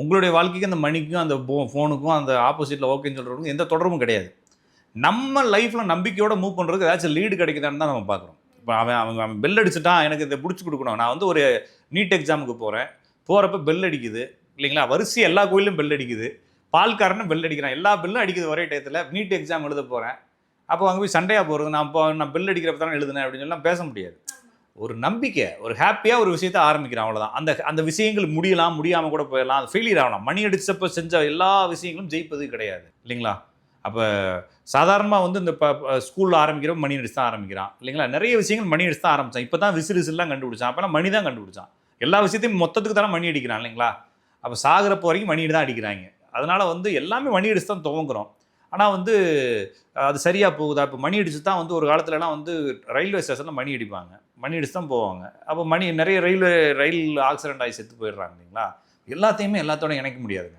உங்களுடைய வாழ்க்கைக்கு அந்த மணிக்கும் அந்த ஃபோனுக்கும் அந்த ஆப்போசிட்டில் ஓகேன்னு சொல்கிறவங்க எந்த தொடர்பும் கிடையாது. நம்ம லைஃப்பில் நம்பிக்கையோட மூவ் பண்ணுறதுக்கு ஏதாச்சும் லீடு கிடைக்குதான்னு தான் நம்ம பார்க்குறோம். இப்போ அவன் அவன் அவன் பெல் அடிச்சுட்டான் எனக்கு இதை பிடிச்சி கொடுக்கணும். நான் வந்து ஒரு நீட் எக்ஸாமுக்கு போகிறேன் போகிறப்ப பெல் அடிக்குது. இல்லைங்களா? வரிசை எல்லா கோயிலும் பெல் அடிக்குது. பால்காரனும் பெல் அடிக்கிறான். எல்லா பெல்லும் அடிக்குது ஒரே டயத்தில். நீட் எக்ஸாம் எழுத போகிறேன் அப்போ அங்கே போய் சண்டையாக போகிறது நான் இப்போ நான் பெல் அடிக்கிறப்ப தானே எழுதுனேன் அப்படின்னு சொல்லலாம் பேச முடியாது. ஒரு நம்பிக்கை ஒரு ஹாப்பியாக ஒரு விஷயத்தை ஆரம்பிக்கிறான் அவ்வளோதான் அந்த அந்த விஷயங்கள் முடியலாம் முடியாமல் கூட போயிடலாம் அது ஃபெயிலியர் ஆகலாம். மணி அடித்தப்போ செஞ்ச எல்லா விஷயங்களும் ஜெயிப்பது கிடையாது இல்லைங்களா? அப்போ சாதாரணமாக வந்து இந்த இப்போ ஸ்கூலில் ஆரம்பிக்கிறப்ப மணி அடிச்சு தான் ஆரம்பிக்கிறான் இல்லைங்களா? நிறைய விஷயங்கள் மணி அடிச்சு தான் ஆரம்பித்தான் இப்போ தான் விசிறு விசிறுலாம் கண்டுபிடிச்சான். அப்போலாம் மணி தான் கண்டுபிடிச்சான். எல்லா விஷயத்தையும் மொத்தத்துக்கு தானே மணி அடிக்கிறான் இல்லைங்களா? அப்போ சாகிறப்போ வரைக்கும் மணி தான் அடிக்கிறாங்க. அதனால் வந்து எல்லாமே மணி அடிச்சு தான் துவங்குறோம். ஆனால் வந்து அது சரியாக போகுதா? இப்போ மணி அடிச்சு தான் வந்து ஒரு காலத்துலலாம் வந்து ரயில்வே ஸ்டேஷனில் மணி அடிப்பாங்க. மணி அடிச்சு தான் போவாங்க. அப்போ மணி நிறைய ரயில்வே ரயில் ஆக்சிடென்ட் ஆகி செத்து போயிடுறாங்க இல்லைங்களா? எல்லாத்தையுமே எல்லாத்தோட இணைக்க முடியாதுங்க.